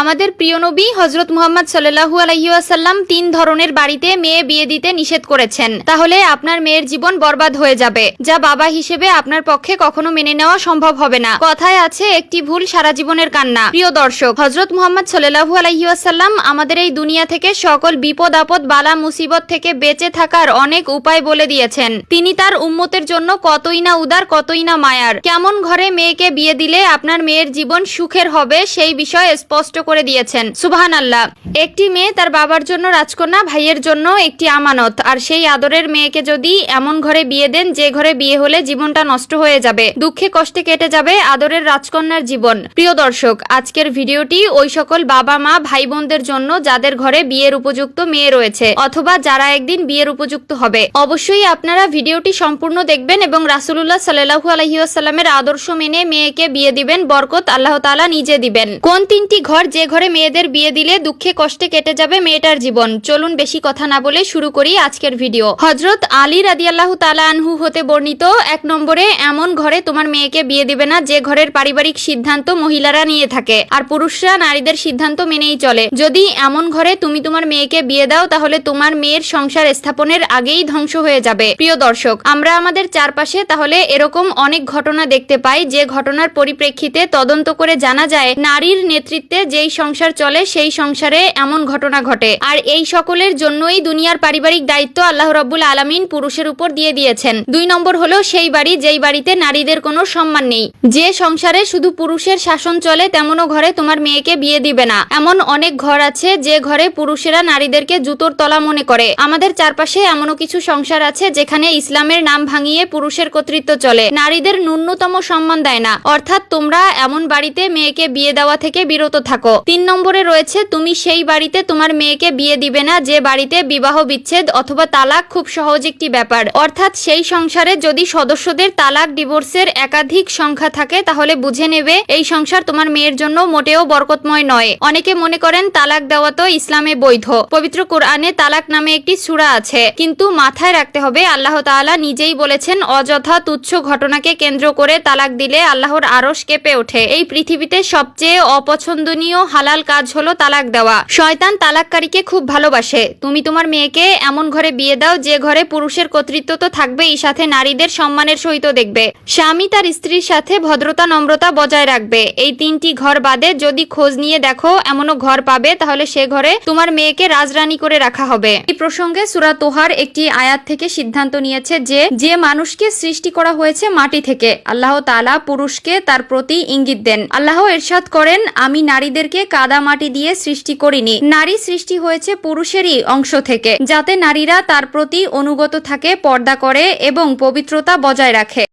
আমাদের প্রিয় নবী হজরত মুহাম্মদ সাল্লাহু আলহিউসাল্লাম তিন ধরনের বাড়িতে মেয়ে বিয়ে দিতে নিষেধ করেছেন। তাহলে আপনার মেয়ের জীবন বরবাদ হয়ে যাবে, যা বাবা হিসেবে আপনার পক্ষে কখনো মেনে নেওয়া সম্ভব হবে না। কথায় আছে, একটি ভুল সারা জীবনের কান্না। প্রিয় দর্শক হজরত মুহাম্মদ সাল্লাহু আলহিউসাল্লাম আমাদের এই দুনিয়া থেকে সকল বিপদ, আপদ, বালা, মুসিবত থেকে বেঁচে থাকার অনেক উপায় বলে দিয়েছেন। তিনি তার উম্মতের জন্য কতই না উদার, কতই না মায়ার। কেমন ঘরে মেয়েকে বিয়ে দিলে আপনার মেয়ের জীবন সুখের হবে, সেই বিষয়ে স্পষ্ট করে দিয়েছেন। সুবাহান আল্লাহ একটি মেয়ে তার বাবার জন্য রাজকন্যা, ভাইয়ের জন্য একটি আমানত। আর সেই আদরের মেয়েকে যদি এমন ঘরে বিয়ে দেন, যে ঘরে বিয়ে হলে জীবনটা নষ্ট হয়ে যাবে, দুঃখে কষ্টে কেটে যাবে আদরের রাজকন্যার জীবন। প্রিয় দর্শক, আজকের ভিডিওটি ওই সকল বাবা মা ভাই বোনদের জন্য যাদের ঘরে বিয়ের উপযুক্ত মেয়ে রয়েছে, অথবা যারা একদিন বিয়ের উপযুক্ত হবে। অবশ্যই আপনারা ভিডিওটি সম্পূর্ণ দেখবেন এবং রাসুলুল্লাহ সাল্লাহু আলহিউসাল্লামের আদর্শ মেনে মেয়েকে বিয়ে দিবেন, বরকত আল্লাহ তাআলা নিজে দিবেন। কোন তিনটি ঘর যে ঘরে মেয়েদের বিয়ে দিলে দুঃখে কষ্টে কেটে যাবে মেয়েটার জীবন। চলুন বেশি কথা না বলে শুরু করি আজকের ভিডিও। হজরত আলী রাদিয়াল্লাহু তাআলা আনহু হতে বর্ণিত, এক নম্বরে, এমন ঘরে তোমার মেয়েকে বিয়ে দিবে না যে ঘরের পারিবারিক সিদ্ধান্ত মহিলারা নিয়ে থাকে, আর পুরুষরা নারীদের সিদ্ধান্ত মেনেই চলে। যদি এমন ঘরে তুমি তোমার মেয়েকে বিয়ে দাও, তাহলে তোমার মেয়ের সংসার স্থাপনের আগেই ধ্বংস হয়ে যাবে। প্রিয় দর্শক, আমরা আমাদের চারপাশে তাহলে এরকম অনেক ঘটনা দেখতে পাই, যে ঘটনার পরিপ্রেক্ষিতে তদন্ত করে জানা যায়, নারীর নেতৃত্বে যেই সংসার চলে, সেই সংসারে এমন ঘটনা ঘটে। আর এই সকলের জন্যই দুনিয়ার পারিবারিক দায়িত্ব আল্লাহ রব্বুল আলামিন পুরুষের উপর দিয়ে দিয়েছেন। দুই নম্বর হলো, সেই বাড়ি, যেই বাড়িতে নারীদের কোনো সম্মান নেই। যে সংসারে শুধু পুরুষের শাসন চলে, তেমনও ঘরে তোমার মেয়েকে বিয়ে দিবে না। এমন অনেক ঘর আছে, যে ঘরে পুরুষেরা নারীদেরকে জুতোর তলা মনে করে। আমাদের চারপাশে এমনও কিছু সংসার আছে, যেখানে ইসলামের নাম ভাঙিয়ে পুরুষের কর্তৃত্ব চলে। নারীদের ন্যূনতম সম্মান দেয় না। অর্থাৎ তোমরা এমন বাড়িতে মেয়েকে বিয়ে দেওয়া থেকে বিরত থাকো। তিন নম্বরে রয়েছে, তুমি সেই বাড়িতে তোমার মেয়েকে বিয়ে দিবে না, যে বাড়িতে বিবাহ বিচ্ছেদ অথবা তালাক খুব সহজ একটি ব্যাপার। অর্থাৎ সেই সংসারে যদি সদস্যদের তালাক, ডিভোর্সের একাধিক সংখ্যা থাকে, তাহলে বুঝে নেবে এই সংসার তোমার মেয়ের জন্য মোটেও বরকতময় নয়। অনেকে মনে করেন, তালাক দেওয়া তো ইসলামে বৈধ। পবিত্র কোরআনে তালাক নামে একটি সূরা আছে। কিন্তু মাথায় রাখতে হবে, আল্লাহ তাআলা নিজেই বলেছেন, অযথা তুচ্ছ ঘটনাকে কেন্দ্র করে তালাক দিলে আল্লাহর আরশ কেঁপে ওঠে। এই পৃথিবীতে সবচেয়ে অপছন্দনীয় হালাল কাজ হলো তালাক দেওয়া। শয়তান তালাককারীকে খুব ভালোবাসে। তুমি তোমার মেয়েকে এমন ঘরে বিয়ে দাও, যে ঘরে পুরুষের কর্তৃত্ব তো থাকবেই, সাথে নারীদের সম্মানের সহিত দেখবে। স্বামী তার স্ত্রীর সাথে ভদ্রতা, নম্রতা বজায় রাখবে। এই তিনটি ঘর বাদে যদি খোঁজ নিয়ে দেখো, এমনও ঘর পাবে, তাহলে সে ঘরে তোমার মেয়েকে রাজরানী করে রাখা হবে। এই প্রসঙ্গে সুরা তোহার একটি আয়াত থেকে সিদ্ধান্ত নিয়েছে যে যে মানুষকে সৃষ্টি করা হয়েছে মাটি থেকে, আল্লাহ তালা পুরুষকে তার প্রতি ইঙ্গিত দেন। আল্লাহ এরশাদ করেন, আমি নারীদেরকে কাদা মাটি দিয়ে সৃষ্টি করিনি। নারী সৃষ্টি হয়েছে পুরুষেরই অংশ থেকে, যাতে নারীরা তার প্রতি অনুগত থাকে, পর্দা করে এবং পবিত্রতা বজায় রাখে।